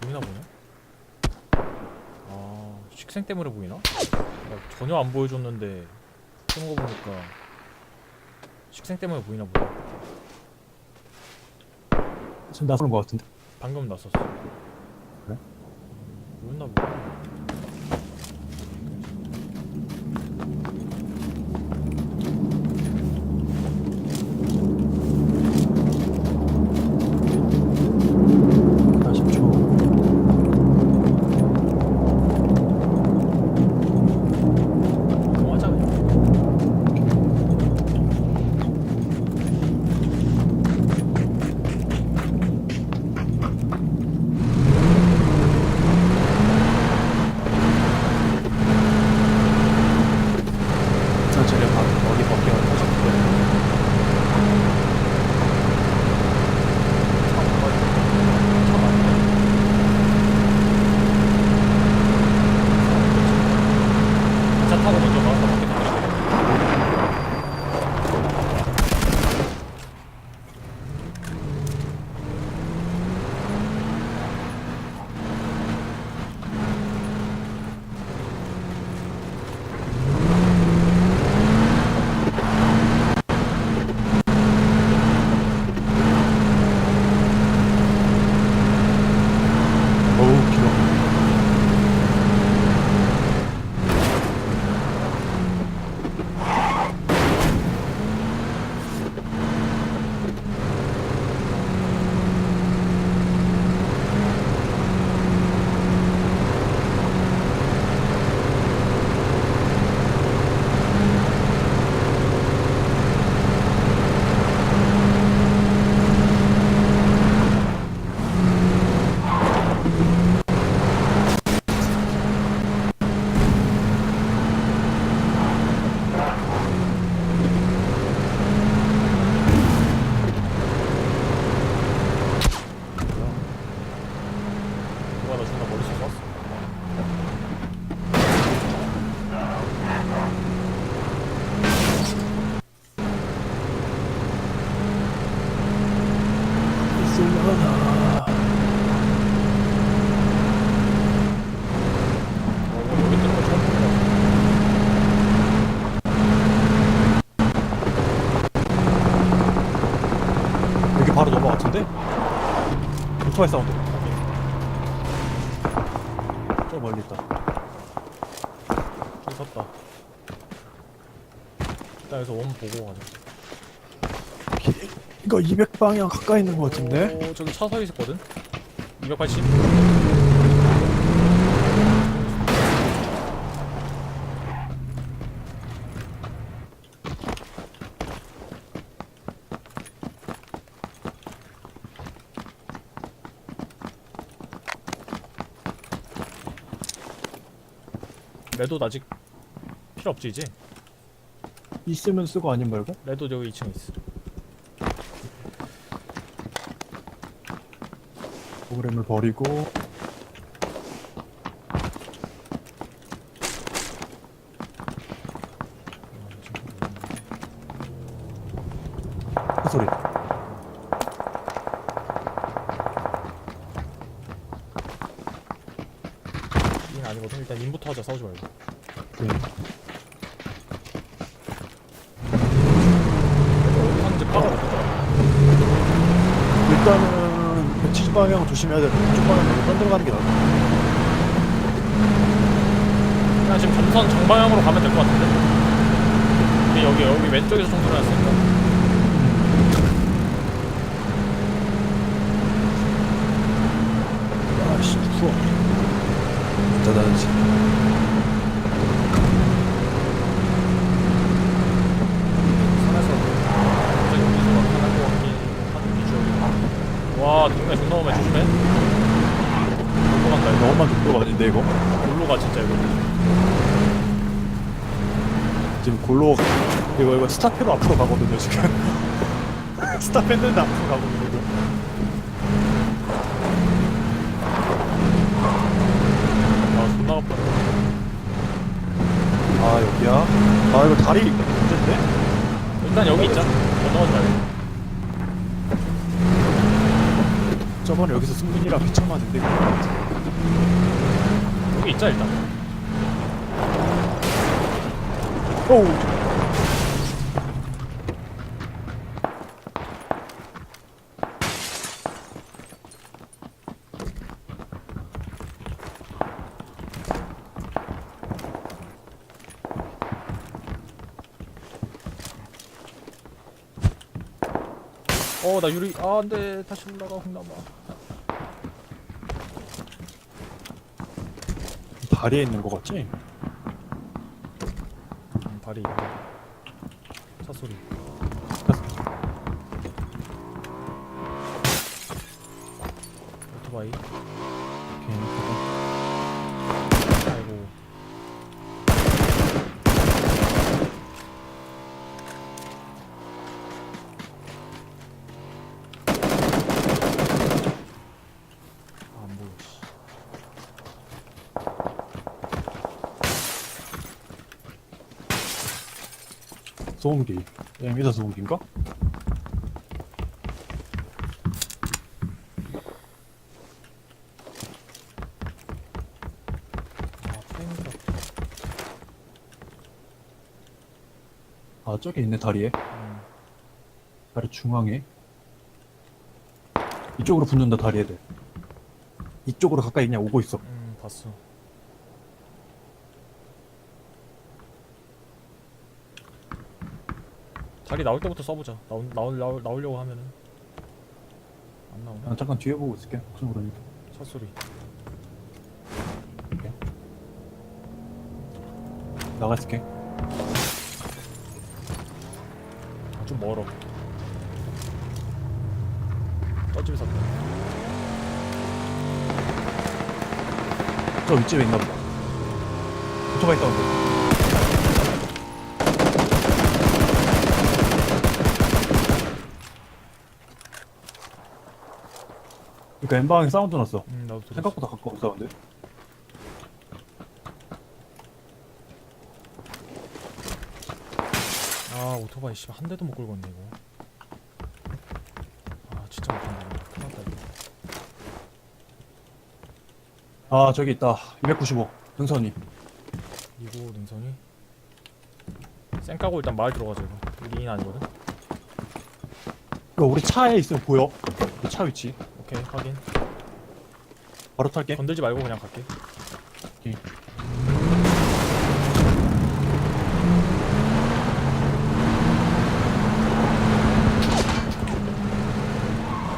보이나 보네? 아 식생 때문에 보이나? 아, 전혀 안 보여줬는데 쓰는 거 보니까 식생 때문에 보이나 보네 지금 나서는 것 같은데 방금 났었어 그래? 보였나 보네 오토바이 사운드. 저 멀리 있다. 저기 섰다. 일단 여기서 원 보고 가자. 이거 200 방향 가까이 있는 것 같은데? 오, 저기 차 서 있었거든? 280? 레도 아직 필요 없지 이제? 있으면 쓰고 아니면 말고? 레도 저기 2층에 있어 프로그램을 버리고 그 소리 이는 아니거든 일단 인부터 하자. 싸우지 말고. 파악 못하더라 일단은 170 방향 조심해야 돼. 이쪽 방향으로 딴 데로 가는 게 나아. 그냥 지금 전선 정방향으로 가면 될 것 같은데? 근데 여기 여기 왼쪽에서 총소리 났으니까 아씨 추워 대단하지 와 동네 존나 오면 조심해. 골로 간다 이거. 너무만 독도가 아닌데 이거? 골로 가 진짜 이거. 지금 골로 이거 이거 스탑해도 앞으로 가거든요 지금. 스탑했는데 앞으로 가거든요 아 여기야? 아 이거 다리 문제인데? 일단 여기 있자. 넘어가지 말고. 저번에 여기서 승민이랑 미쳐맞은데 여기 있자 일단. 오우 나 유리 아 안돼. 다시 올라가 홍남아. 다리에 있는 거 같지? 음, 발이 차 소리. 오토바이 오케이. 소음기. 에미사 소음기인가? 아 프레임이라 아 저기 있네 다리에. 음. 다리 중앙에. 이쪽으로 붙는다 다리에 돼. 이쪽으로 가까이 그냥 오고 있어. 음 봤어 다리 나올 때부터 써보자 나올, 나올, 나올, 나오려고 하면은 안 나오네 아, 잠깐 뒤에 보고 있을게. 혹시 모르니까. 차 소리 나가 있을게. 아, 좀 멀어 떠집에 샀다 저 윗집에 있나 보다. 오토바이 다운돼. 그러니까 엠방에 사운드 났어. 음 나도 들었어 생각보다 가까운 사운드. 아 오토바이 씨발 한 대도 못 왔네 이거 아 진짜 못한다 큰일 났다 이거 아 저기 있다. 295 등선이. 이거 능선이 쌩 까고 일단 마을 들어가자 이거 우리 인 아니거든 이거 우리 차에 있으면 보여. 우리 차 위치. 오케이 확인. 바로 탈게. 건들지 말고 그냥 갈게.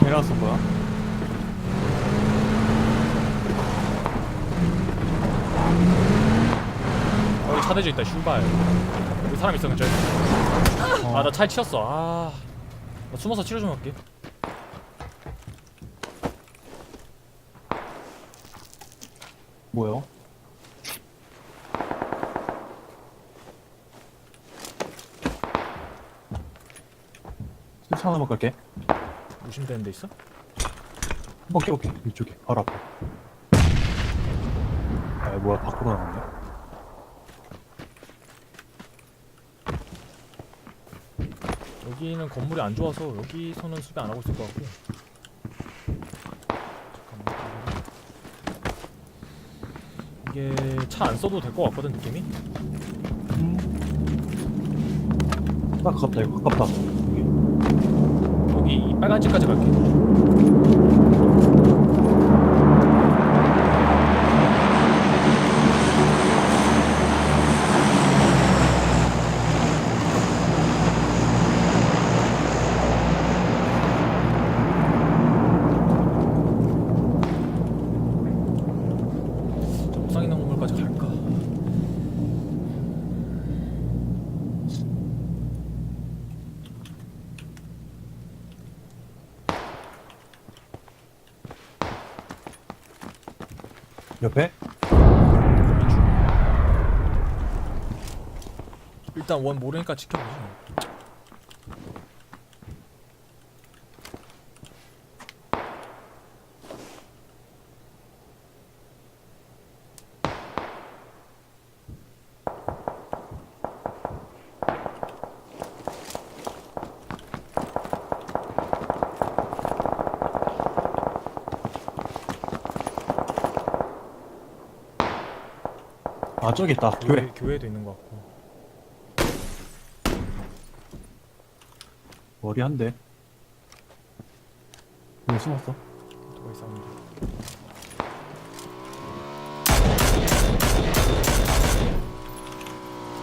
걔랑 쏜 거야. 어 여기 차 대져 있다 슈발 여기 사람 있어 근처에. 어. 아나 차에 치였어. 아. 나 숨어서 치료 좀 할게 뭐야? 스위치 하나만 갈게. 의심되는 데 있어? 한번 깨볼게. 이쪽에. 바로 앞에. 아, 뭐야. 밖으로 나갔네. 여기는 건물이 안 좋아서 여기서는 수비 안 하고 있을 것 같고 잠깐만 이게 차 안 써도 될 것 같거든 느낌이 딱 가깝다, 이거. 가깝다. 여기. 여기 이 빨간 집까지 갈게 저 옥상 있는 건물까지 갈까? 옆에? 일단 원 모르니까 지켜보지 아 저기 있다. 교회 교회. 교회도 있는 것 같고. 머리 한대. 왜 숨었어? 도가 있었는데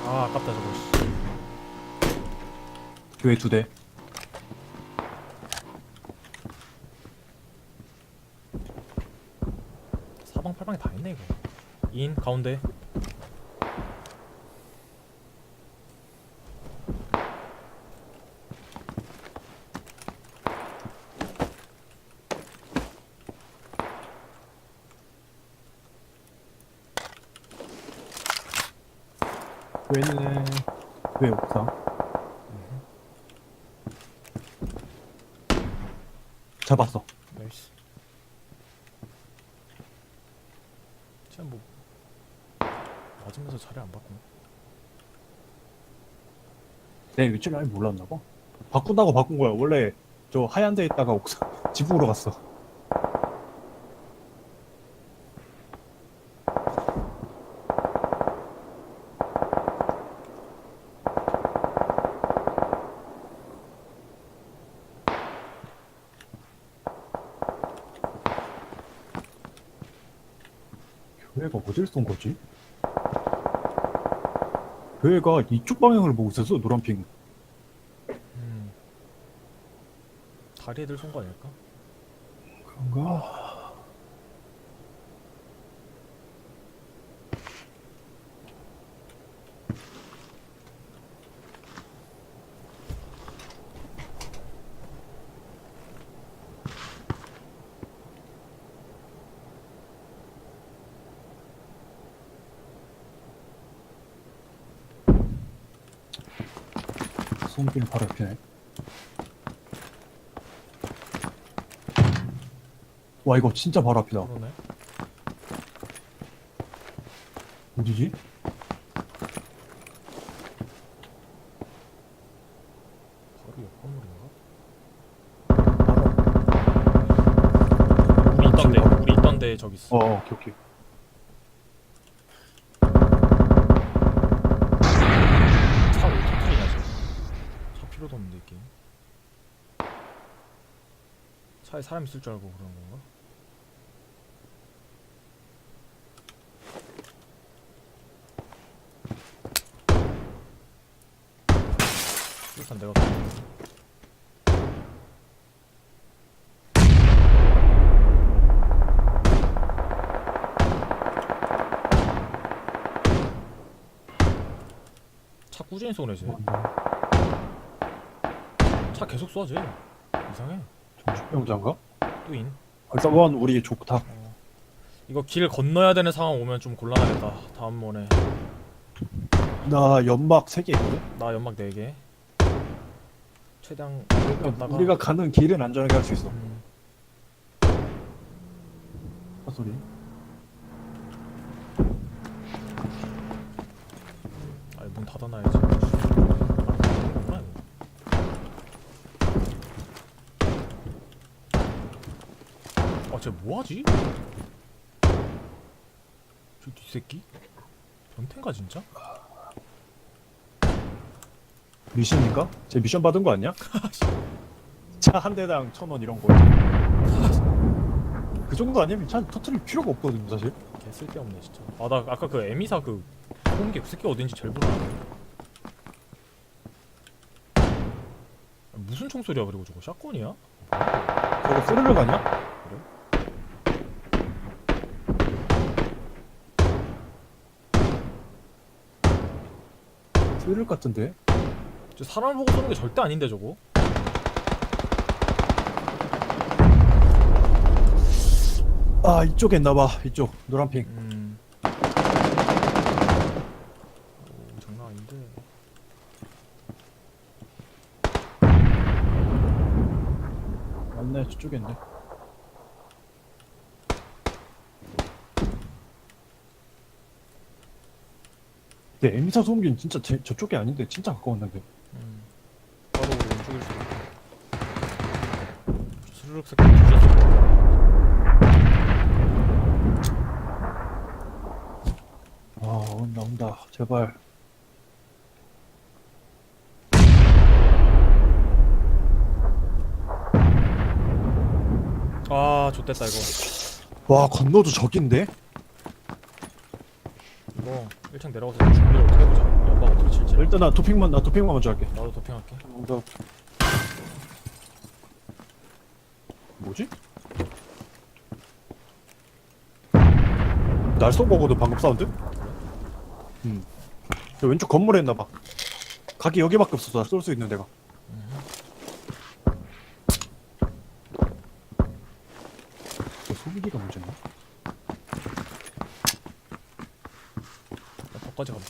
아 아깝다 저거. 교회 두대. 사방 팔방에 다 있네 이거. 인 가운데. 교회는 교회 옥상. 잡았어. 나이스 진짜 뭐 맞으면서 자리 안 바꾸네 내 위치를 아예 몰랐나 봐. 바꾼다고 바꾼 거야. 원래 저 하얀 데 있다가 옥상 지붕으로 갔어. 어딜 쏜 거지? 교회가 이쪽 방향을 보고 있었어 노란핑 음 다리 애들 쏜 거 아닐까? 그런가? 손길 바로 옆이네. 와 이거 진짜 바로 앞이다. 그러네. 어디지? 바로 옆 건물인가? 우리 있던 데 우리 있던 데 저기 있어. 어, 어 오케이 오케이 차에 사람 있을 줄 알고 그런 건가? 일단 내가 가차 꾸준히 쏘네 쟤. 차 계속 쏴 쟤. 이상해. 정신병자인가? 또인. 벌써원 우리 좋다 어. 이거 길 건너야 되는 상황 오면 좀 곤란하겠다. 다음번에 나 연막 3개 있거든? 나 연막 4개. 최대한 그러니까 갔다가 우리가 가는 길은 안전하게 할 수 있어 음, 헛소리 아니 문 닫아놔야지. 아, 그렇구나, 이거. 아, 쟤 뭐하지? 저 뒷새끼? 변태인가 진짜? 미션인가? 제 미션 받은 거 아니야? 차 한 대당 천 원 이런 거. 그 정도 아니면 차 터트릴 필요가 없거든 사실. 개 쓸데없네 진짜. 아 나 아까 그 에미사 그 소음기 그 새끼 어딘지 제일 불안하네. 무슨 총소리야 그리고 저거 샷건이야? 저거 소리를 가냐? 소리를 같은데? 저 사람 보고 쏘는 게 절대 아닌데 저거. 아 이쪽에 있나봐 이쪽 노란핑. 음. 오 장난 아닌데. 맞네 저쪽에 있네. 네, 근데 M사 소음기는 진짜 제, 저쪽이 아닌데 진짜 가까웠는데 음. 바로 우리 왼쪽일 수도 있고. 저 슬륵 새끼 뒤졌어. 아 온다 온다 제발 아, 좋됐다 이거. 와 건너도 적인데? 이거 1층 내려가서 준비를 어떻게 해보자. 연방 어떻게 칠지 일단 나 도핑만 나 도핑만 먼저 할게. 나도 도핑할게. 먼저 뭐지? 날 쏜 거거든 방금 사운드? 음. 저 왼쪽 건물에 있나 봐. 각이 여기밖에 없어서 쏠 수 있는 데가 저 소비기가 문제인가?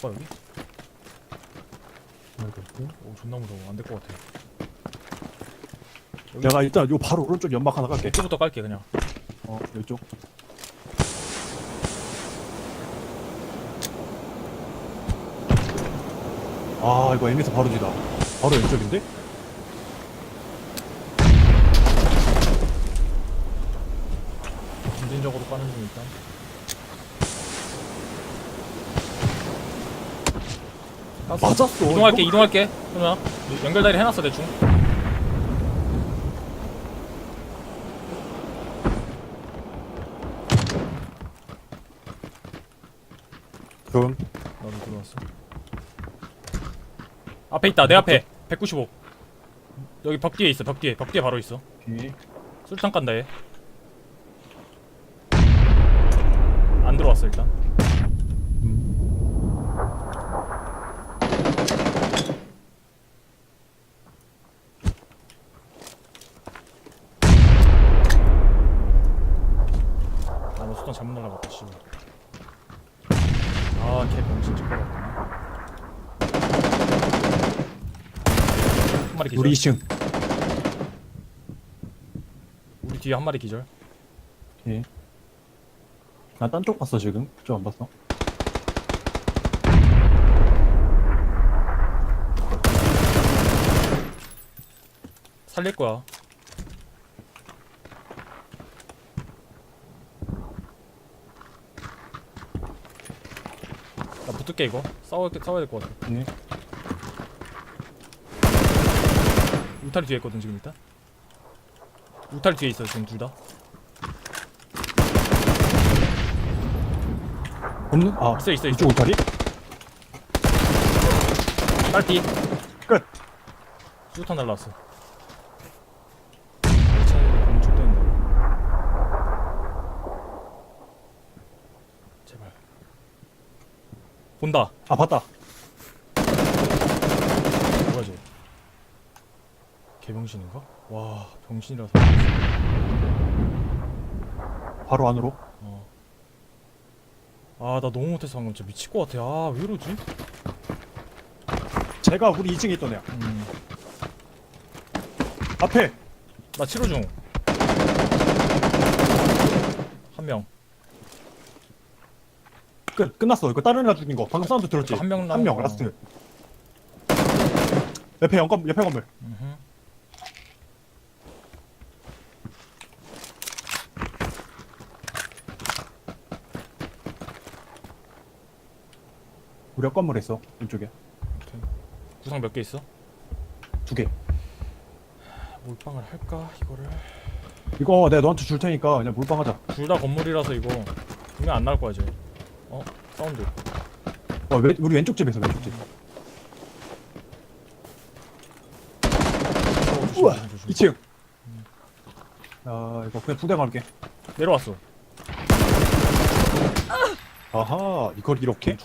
가볼까 여기? 오 존나 무서워. 안 될 것 같아. 내가 일단 요 바로 오른쪽 연막 하나 깔게. 이쪽부터 깔게 그냥. 어 이쪽. 아 이거 M에서 바로 뒤다. 바로 왼쪽인데? 점진적으로 까는 중 일단 깠어. 맞았어. 이동할게 이거- 이동할게. 그러면 연결다리 해놨어 대충. 그럼 나도 들어왔어. 앞에 있다 내 앞에. 195 여기 벽 뒤에 있어 벽 뒤에. 벽 뒤에 바로 있어. 뒤. 술탄 깐다 얘 안 들어왔어 일단 아나 술탄 잘못 날라갔다 씨발 아걔 병신 찍고 갔구나 한 마리 기절 우리 2층 우리 뒤에 한 마리 기절 예. 나딴 쪽 봤어 지금 좀안 봤어 살릴 거야. 나 붙을게 이거. 싸워 싸워야 될 것 같아. 예. 울타리 뒤에 있거든 지금 일단. 울타리 뒤에 있어 지금 둘 다. 없는? 아 있어 있어 있어. 이쪽 울타리? 딸띠. 끝 수탄 날라왔어. 제발. 본다. 아 봤다 뭐가지? 개병신인가? 와 병신이라서 바로 안으로 어. 아 나 너무 못해서 방금 진짜 미칠 것 같아 아 왜 이러지? 제가 우리 2층에 있던 애야 음. 앞에 나 치료 중. 한 명. 끝 끝났어 이거 다른 애가 죽인 거 방금 사운드 들었지? 한 명 남은 한 명 거. 라스트 옆에 연건 옆에 건물 음흠. 우리 옆 건물에 있어 이쪽에. 구상 몇 개 있어? 두 개 몰빵을 할까 이거를? 이거 내가 너한테 줄 테니까 그냥 몰빵하자 둘 다 건물이라서 이거 분명 안 나올 거야 이제. 어 사운드. 어, 왼, 우리 왼쪽 집에서 왼쪽 집 어, 조심, 우와 조심, 조심. 2층 아 이거 그냥 부대 갈게 내려왔어. 아하 이걸 이렇게?